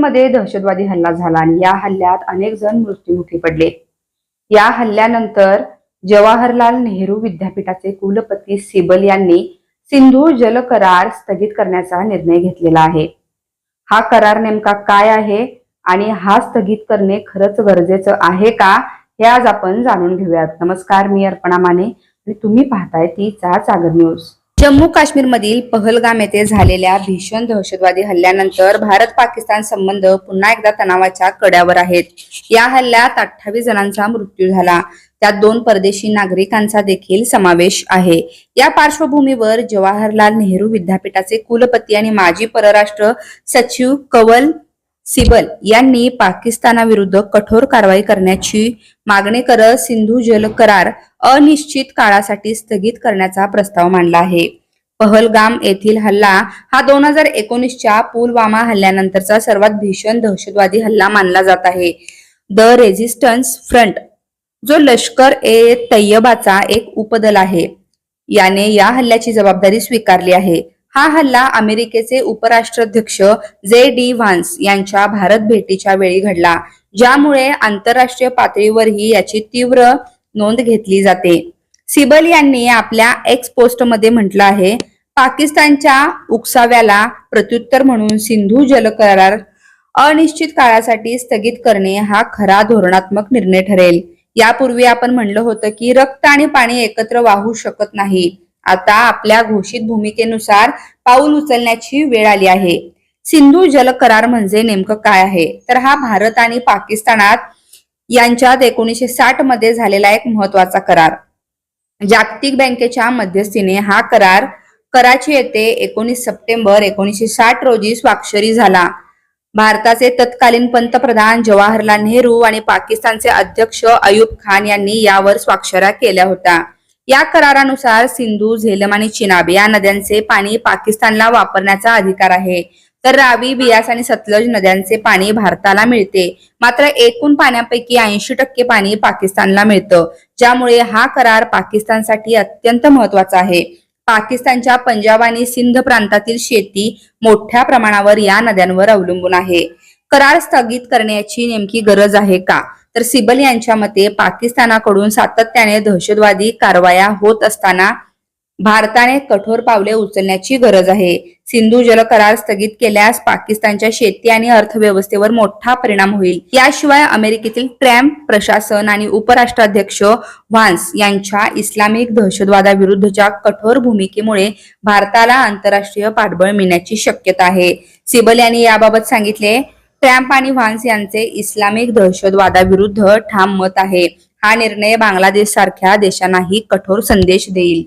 काश्मीरमध्ये दहशतवादी हल्ला झाला आणि या हल्ल्यात अनेक जण मृत्यूमुखी पडले. या हल्ल्यानंतर जवाहरलाल नेहरू विद्यापीठाचे कुलपती सिबल यांनी सिंधू जल करार स्थगित करण्याचा निर्णय घेतलेला आहे. हा करार नेमका काय आहे आणि हा स्थगित करणे खरंच गरजेचं आहे का हे आज आपण जाणून घेऊयात. नमस्कार मी अर्पणा माने आणि तुम्ही पाहताय तीचा जागर न्यूज. जम्मू काश्मीरमधील पहलगाम येथे झालेल्या भीषण दहशतवादी हल्ल्यानंतर भारत पाकिस्तान संबंध पुन्हा एकदा तणावाच्या कड्यावर आहेत. या हल्ल्यात अठ्ठावीस जणांचा मृत्यू झाला. त्यात दोन परदेशी नागरिकांचा देखील समावेश आहे. या पार्श्वभूमीवर जवाहरलाल नेहरू विद्यापीठाचे कुलपती आणि माजी परराष्ट्र सचिव कवल सिबल यांनी पाकिस्तानाविरुद्ध कठोर कारवाई करण्याची मागणी करत सिंधू जल करार अनिश्चित काळासाठी स्थगित करण्याचा प्रस्ताव मांडला आहे. पहलगाम येथील हल्ला हा दोन हजार एकोणीसच्या पुलवामा हल्ल्यानंतरचा सर्वात भीषण दहशतवादी हल्ला मानला जात आहे. द रेझिस्टन्स फ्रंट जो लष्कर ए तय्यबाचा एक उपदल आहे याने या हल्ल्याची जबाबदारी स्वीकारली आहे. हा हल्ला अमेरिकेचे उपराष्ट्राध्यक्ष जे डी व्हान्स यांच्या भारत भेटीच्या वेळी घडला ज्यामुळे आंतरराष्ट्रीय पातळीवरही याची तीव्र नोंद घेतली जाते. सिबल यांनी आपल्या एक्स पोस्टमध्ये म्हटलं आहे पाकिस्तानच्या उकसाव्याला प्रत्युत्तर म्हणून सिंधू जल करार अनिश्चित काळासाठी स्थगित करणे हा खरा धोरणात्मक निर्णय ठरेल. यापूर्वी आपण म्हणलं होतं की रक्त आणि पाणी एकत्र वाहू शकत नाही. आता आपल्या घोषित भूमिकेनुसार पाऊल उचलण्याची वेळ आली आहे. सिंधू जल करार म्हणजे नेमकं काय आहे? तर हा भारत आणि पाकिस्तानात यांच्यात एकोणीशे साठमध्ये झालेला एक महत्त्वाचा करार. जागतिक बँकेच्या मध्यस्थीने हा करार कराची येथे एकोणीस सप्टेंबर एकोणीसशे साठ रोजी स्वाक्षरी झाला. भारताचे तत्कालीन पंतप्रधान जवाहरलाल नेहरू आणि पाकिस्तानचे अध्यक्ष अयुब खान यांनी यावर स्वाक्षऱ्या केल्या होत्या. या करारानुसार सिंधू झेलम आणि चिनाब या नद्यांचे पाणी पाकिस्तानला वापरण्याचा अधिकार आहे. तर रावी बियास आणि सतलज नद्यांचे पाणी भारताला मिळते. मात्र एकूण पाण्यापैकी ऐंशी टक्के पाणी पाकिस्तानला मिळतं. ज्यामुळे हा करार पाकिस्तानसाठी अत्यंत महत्त्वाचा आहे. पाकिस्तानच्या पंजाब आणि सिंध प्रांतातील शेती मोठ्या प्रमाणावर या नद्यांवर अवलंबून आहे. करार स्थगित करण्याची नेमकी गरज आहे का? तर सिबल यांच्या मते पाकिस्तानाकडून सातत्याने दहशतवादी कारवाया होत असताना भारताने कठोर पावले उचलण्याची गरज आहे. सिंधू जल करार स्थगित केल्यास पाकिस्तानच्या शेती आणि अर्थव्यवस्थेवर मोठा परिणाम होईल. याशिवाय अमेरिकेतील ट्रम्प प्रशासन आणि उपराष्ट्राध्यक्ष व्हान्स यांच्या इस्लामिक दहशतवादाविरुद्धच्या कठोर भूमिकेमुळे भारताला आंतरराष्ट्रीय पाठबळ मिळण्याची शक्यता आहे. सिबल यांनी याबाबत सांगितले ट्रम्प आणि व्हान्स यांचे इस्लामिक दहशतवादाविरुद्ध ठाम मत आहे. हा निर्णय बांगलादेश सारख्या देशांनाही कठोर संदेश देईल.